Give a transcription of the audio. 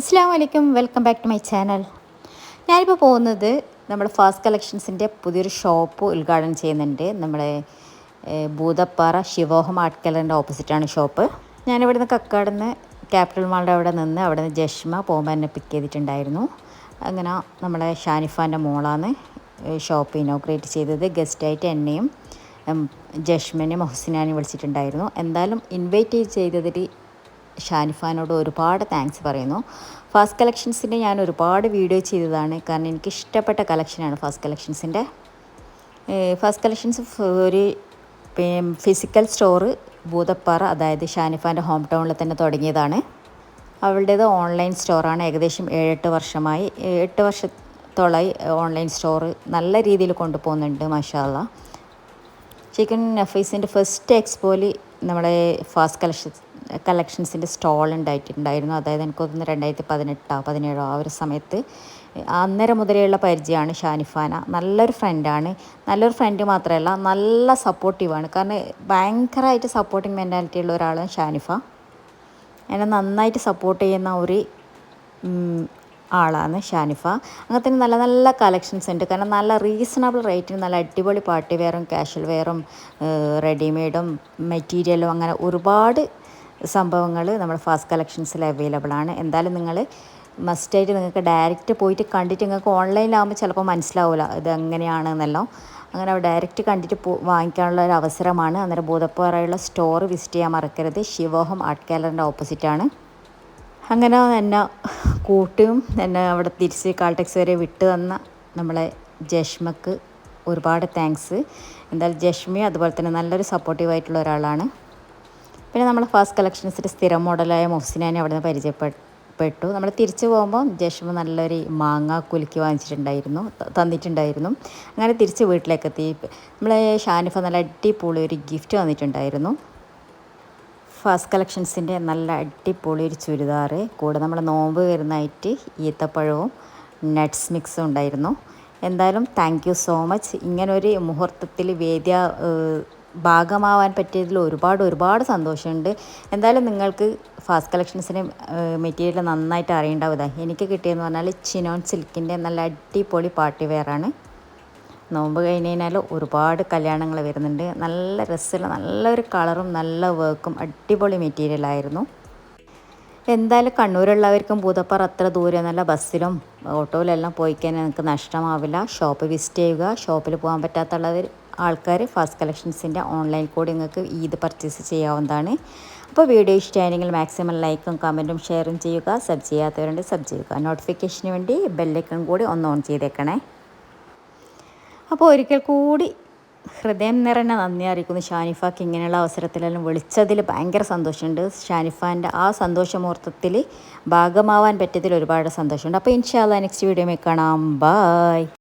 അസ്സാം വലൈക്കും welcome back to my channel ഞാനിപ്പോൾ പോകുന്നത് നമ്മുടെ ഫാസ്റ്റ് കളക്ഷൻസിന്റെ പുതിയൊരു ഷോപ്പ് ഉദ്ഘാടനം ചെയ്യുന്നുണ്ട്. നമ്മളെ ഭൂതപ്പാറ ശിവോഹം ആർട്ട് കലറിന്റെ ഓപ്പോസിറ്റാണ് ഷോപ്പ് ഞാനിവിടെ നിന്ന് കക്കാട് നിന്ന് ക്യാപിറ്റൽ മാളുടെ അവിടെ നിന്ന് അവിടെ നിന്ന് ജഷ്മ പോകുമ്പോൾ പിക്ക് ചെയ്തിട്ടുണ്ടായിരുന്നു. അങ്ങനെ നമ്മളെ ഷാനിഫാന്റെ മോളാണ് ഷോപ്പ് ഇനോഗ്രേറ്റ് ചെയ്തത്. ഗസ്റ്റായിട്ട് എന്നെയും ജഷ്മനെയും മൊഹസിനാനെയും വിളിച്ചിട്ടുണ്ടായിരുന്നു. എന്തായാലും ഇൻവൈറ്റ് ചെയ്തതിൽ ഷാനിഫാനോട് ഒരുപാട് താങ്ക്സ് പറയുന്നു. ഫസ്റ്റ് കളക്ഷൻസിന്റെ ഞാൻ ഒരുപാട് വീഡിയോ ചെയ്തതാണ്. കാരണം എനിക്ക് ഇഷ്ടപ്പെട്ട കളക്ഷനാണ് ഫസ്റ്റ് കളക്ഷൻസിന്റെ ഫസ്റ്റ് കളക്ഷൻസ് ഒരു ഫിസിക്കൽ സ്റ്റോറ് ഭൂതപ്പാറ അതായത് ഷാനിഫാന്റെ ഹോം ടൗണിൽ തന്നെ തുടങ്ങിയതാണ്. അവളുടേത് ഓൺലൈൻ സ്റ്റോറാണ് ഏകദേശം ഏഴെട്ട് വർഷമായി എട്ട് വർഷത്തോളമായി ഓൺലൈൻ സ്റ്റോർ നല്ല രീതിയിൽ കൊണ്ടുപോകുന്നുണ്ട് മഷാല്ല ചിക്കൻ നഫീസിന്റെ ഫസ്റ്റ് എക്സ്പോയിൽ നമ്മുടെ ഫാസ്റ്റ് കളക്ഷൻ കളക്ഷൻസിന്റെ സ്റ്റോൾ ഉണ്ടായിട്ടുണ്ടായിരുന്നു. അതായത് എനിക്ക് തോന്നുന്നു രണ്ടായിരത്തി പതിനെട്ടോ പതിനേഴോ ആ ഒരു സമയത്ത് അന്നേരം മുതലേയുള്ള പരിചയമാണ് ഷാനിഫാന. നല്ലൊരു ഫ്രണ്ടാണ് നല്ലൊരു ഫ്രണ്ട് മാത്രമല്ല നല്ല സപ്പോർട്ടീവാണ് കാരണം ഭയങ്കരമായിട്ട് സപ്പോർട്ടിങ് മെന്റാലിറ്റി ഉള്ള ഒരാളാണ് ഷാനിഫ. എന്നെ നന്നായിട്ട് സപ്പോർട്ട് ചെയ്യുന്ന ഒരു ആളാണ് ഷാനിഫ. അങ്ങനത്തെ നല്ല നല്ല കളക്ഷൻസ് ഉണ്ട്. കാരണം നല്ല റീസണബിൾ റേറ്റിന് നല്ല അടിപൊളി പാർട്ടി വെയറും കാഷ്വൽ വെയറും റെഡിമെയ്ഡും മെറ്റീരിയലും അങ്ങനെ ഒരുപാട് സംഭവങ്ങൾ നമ്മുടെ ഫാസ്റ്റ് കളക്ഷൻസിൽ അവൈലബിൾ ആണ്. എന്തായാലും നിങ്ങൾ മസ്റ്റായിട്ട് നിങ്ങൾക്ക് ഡയറക്റ്റ് പോയിട്ട് കണ്ടിട്ട് നിങ്ങൾക്ക് ഓൺലൈനിലാകുമ്പോൾ ചിലപ്പോൾ മനസ്സിലാവില്ല ഇത് എങ്ങനെയാണെന്നല്ലോ. അങ്ങനെ ഡയറക്റ്റ് കണ്ടിട്ട് പോ വാങ്ങിക്കാനുള്ള ഒരു അവസരമാണ്. അന്നേരം ഭൂതപ്പാറയുള്ള സ്റ്റോർ വിസിറ്റ് ചെയ്യാൻ മറക്കരുത്. ശിവോഹം ആർട്ട് ഗാലറിന്റെ ഓപ്പോസിറ്റാണ് അങ്ങനെ എന്നെ കൂട്ടും. എന്നെ അവിടെ തിരിച്ച് കാൾടെക്സ് വരെ വിട്ട് തന്ന നമ്മളെ ജഷ്മക്ക് ഒരുപാട് താങ്ക്സ് എന്തായാലും ജഷ്മി അതുപോലെ തന്നെ നല്ലൊരു സപ്പോർട്ടീവായിട്ടുള്ള ഒരാളാണ്. പിന്നെ നമ്മൾ ഫാസ്റ്റ് കളക്ഷൻസിന്റെ സ്ഥിരം മോഡലായ മൊഹ്സിനാനെ അവിടെ നിന്ന് പരിചയപ്പെട്ടു നമ്മൾ തിരിച്ചു പോകുമ്പോൾ ജഷ്മ നല്ലൊരു മാങ്ങ കുലുക്കി വാങ്ങിച്ചിട്ടുണ്ടായിരുന്നു തന്നിട്ടുണ്ടായിരുന്നു. അങ്ങനെ തിരിച്ച് വീട്ടിലേക്ക് എത്തി നമ്മളെ ഷാനിഫ നല്ല അടിപൊളി ഒരു ഗിഫ്റ്റ് വന്നിട്ടുണ്ടായിരുന്നു ഫാസ്റ്റ് കളക്ഷൻസിന്റെ നല്ല അടിപൊളി ഒരു ചുരിദാർ കൂടെ നമ്മൾ നോമ്പ് വരുന്നതായിട്ട് ഈത്തപ്പഴവും നട്ട്സ് മിക്സും ഉണ്ടായിരുന്നു. എന്തായാലും താങ്ക് യു സോ മച്ച് ഇങ്ങനൊരു മുഹൂർത്തത്തിൽ വേദ്യ ഭാഗമാവാൻ പറ്റിയതിൽ ഒരുപാട് ഒരുപാട് സന്തോഷമുണ്ട്. എന്തായാലും നിങ്ങൾക്ക് ഫാസ്റ്റ് കളക്ഷൻസിന് മെറ്റീരിയൽ നന്നായിട്ട് അറിയേണ്ടാവുക എനിക്ക് കിട്ടിയെന്ന് പറഞ്ഞാൽ ചിനോൺ സിൽക്കിന്റെ നല്ല അടിപൊളി പാർട്ടി വെയറാണ് നോമ്പ് കഴിഞ്ഞ് കഴിഞ്ഞാൽ ഒരുപാട് കല്യാണങ്ങൾ വരുന്നുണ്ട്. നല്ല രസമുള്ള നല്ലൊരു കളറും നല്ല വർക്കും അടിപൊളി മെറ്റീരിയലായിരുന്നു എന്തായാലും കണ്ണൂരുള്ളവർക്കും ഭൂതപ്പാറ അത്ര നല്ല ബസ്സിലും ഓട്ടോയിലെല്ലാം പോയി കഴിഞ്ഞാൽ നിങ്ങൾക്ക് നഷ്ടമാവില്ല. ഷോപ്പ് വിസിറ്റ് ചെയ്യുക. ഷോപ്പിൽ പോകാൻ പറ്റാത്തുള്ളവർ ആൾക്കാർ ഫാസ്റ്റ് കളക്ഷൻസിന്റെ ഓൺലൈൻ കൂടി നിങ്ങൾക്ക് ഈദ് പർച്ചേസ് ചെയ്യാവുന്നതാണ്. അപ്പോൾ വീഡിയോ ഇഷ്ടമായെങ്കിൽ മാക്സിമം ലൈക്കും കമന്റും ഷെയറും ചെയ്യുക. സബ് ചെയ്യാത്തവരുണ്ട് സബ് ചെയ്യുക. നോട്ടിഫിക്കേഷന് വേണ്ടി ബെല്ലൈക്കൺ കൂടി ഒന്ന് ഓൺ ചെയ്തേക്കണേ. അപ്പോൾ ഒരിക്കൽ കൂടി ഹൃദയം നിറഞ്ഞ നന്ദി അറിയിക്കുന്നു ഷാനിഫാക്ക് ഇങ്ങനെയുള്ള അവസരത്തിലെല്ലാം വിളിച്ചതിൽ ഭയങ്കര സന്തോഷമുണ്ട്. ഷാനിഫാന്റെ ആ സന്തോഷമുഹൂർത്തത്തിൽ ഭാഗമാവാൻ പറ്റിയതിൽ ഒരുപാട് സന്തോഷമുണ്ട്. അപ്പോൾ ഇൻഷാല്ല നെക്സ്റ്റ് വീഡിയോ കാണാം. ബായ്